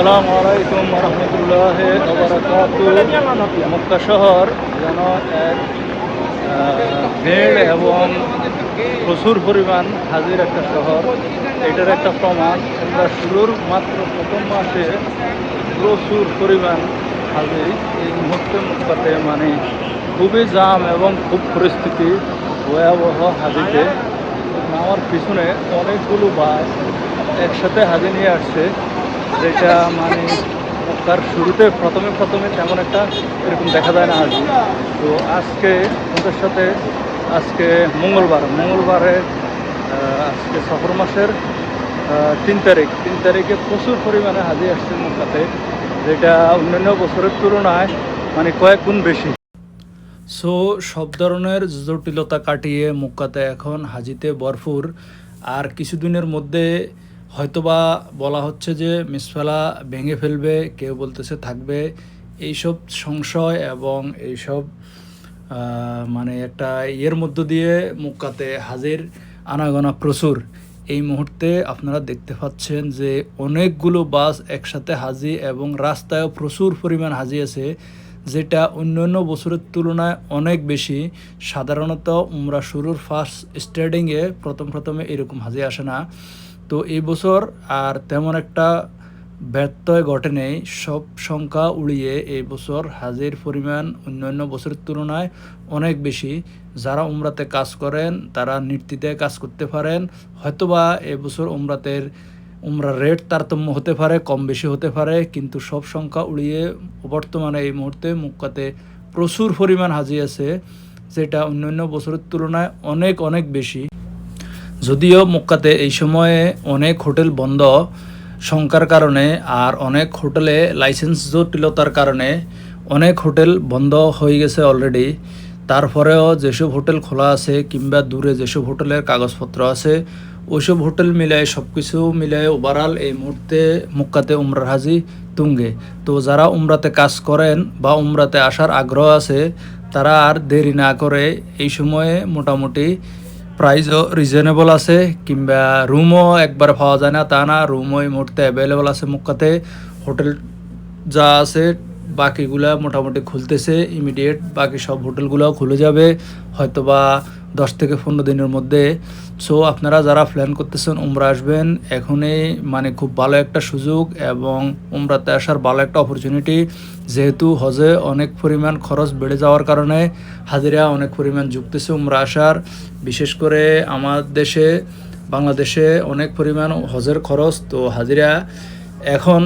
আসসালামু আলাইকুম রহমতুল্লাহ মক্কা শহর যেন এক ভিড় এবং প্রচুর পরিমাণ হাজির একটা শহর। এটার একটা প্রমাণ, আমরা শুরুর মাত্র প্রথম মাসে প্রচুর পরিমাণ হাজির এই মুহূর্তে মক্কাতে মানে খুবই জাম এবং খুব পরিস্থিতি ভয়াবহ হাজিতে। আমার পিছনে অনেকগুলো বাস একসাথে হাজি নিয়ে আসছে। যেটা মানে তার শুরুতে প্রথমে প্রথমে তেমন একটা এরকম দেখা যায় না হাজি তো আজকে ওদের সাথে আজকে মঙ্গলবার, মঙ্গলবারে আজকে সফর মাসের তিন তারিখ। তিন তারিখে প্রচুর পরিমাণে হাজি আসছে মক্কাতে যেটা অন্যান্য বছরের তুলনায় মানে কয়েক গুণ বেশি। সো, সব ধরনের জটিলতা কাটিয়ে মক্কাতে এখন হাজিতে ভরপুর। আর কিছুদিনের মধ্যে হয়তোবা বলা হচ্ছে যে মিসফেলা ভেঙে ফেলবে, কেউ বলতেছে থাকবে। এইসব সংশয় এবং এইসব মানে একটা ইয়ের মধ্য দিয়ে মুক্কাতে হাজির আনাগোনা প্রচুর। এই মুহূর্তে আপনারা দেখতে পাচ্ছেন যে অনেকগুলো বাস একসাথে হাজি এবং রাস্তায়ও প্রচুর পরিমাণ হাজি আছে, যেটা অন্য অন্য বছরের তুলনায় অনেক বেশি। সাধারণত উমরা শুরুর ফার্স্ট স্টার্টিংয়ে প্রথম প্রথমে এরকম হাজি আসে না। তো এই বছর আর তেমন একটা ব্যত্যয় ঘটে নেই সব সংখ্যা উড়িয়ে এই বছর হাজির পরিমাণ অন্যান্য বছরের তুলনায় অনেক বেশি। যারা উমরাতে কাজ করেন, তারা নির্তিতে কাজ করতে পারেন। হয়তোবা এবছর উমরাতের উমরার রেট তারতম্য হতে পারে, কম বেশি হতে পারে, কিন্তু সব সংখ্যা উড়িয়ে বর্তমানে এই মুহূর্তে মুক্কাতে প্রচুর পরিমাণ হাজি আছে, যেটা অন্যান্য বছরের তুলনায় অনেক অনেক বেশি। যদিও মক্কাতে এই সময়ে অনেক হোটেল বন্ধ সংখ্যার কারণে আর অনেক হোটেলে লাইসেন্স জটিলতার কারণে অনেক হোটেল বন্ধ হয়ে গেছে অলরেডি। তারপরেও যেসব হোটেল খোলা আছে কিংবা দূরে যেসব হোটেলের কাগজপত্র আছে, ওইসব হোটেল মিলায় সব কিছু মিলায় ওভারঅল এই মুহূর্তে মুক্কাতে উমরার হাজি তুঙ্গে। তো যারা উমরাতে কাজ করেন বা উমরাতে আসার আগ্রহ আছে, তারা আর দেরি না করে এই সময়ে মোটামুটি প্রাইসও রিজনেবল আছে, কিংবা রুমও একবার পাওয়া যায় না, তা না রুমও এই মুহূর্তে অ্যাভেলেবল আছে মুক্কাতে হোটেল যা আছে, বাকিগুলা মোটামুটি খুলতেছে ইমিডিয়েট বাকি সব হোটেলগুলোও খুলে যাবে। হয়তোবা দশ থেকে পনেরো দিনের মধ্যে। সো আপনারা যারা প্ল্যান করতেছেন উমরা আসবেন, এখনই মানে খুব ভালো একটা সুযোগ এবং উমরাতে আসার ভালো একটা অপরচুনিটি যেহেতু হজে অনেক পরিমাণ খরচ বেড়ে যাওয়ার কারণে হাজিরা অনেক পরিমাণ যুক্তেছে উমরা আসার। বিশেষ করে আমার দেশে, বাংলাদেশে অনেক পরিমাণ হজের খরচ, তো হাজিরা এখন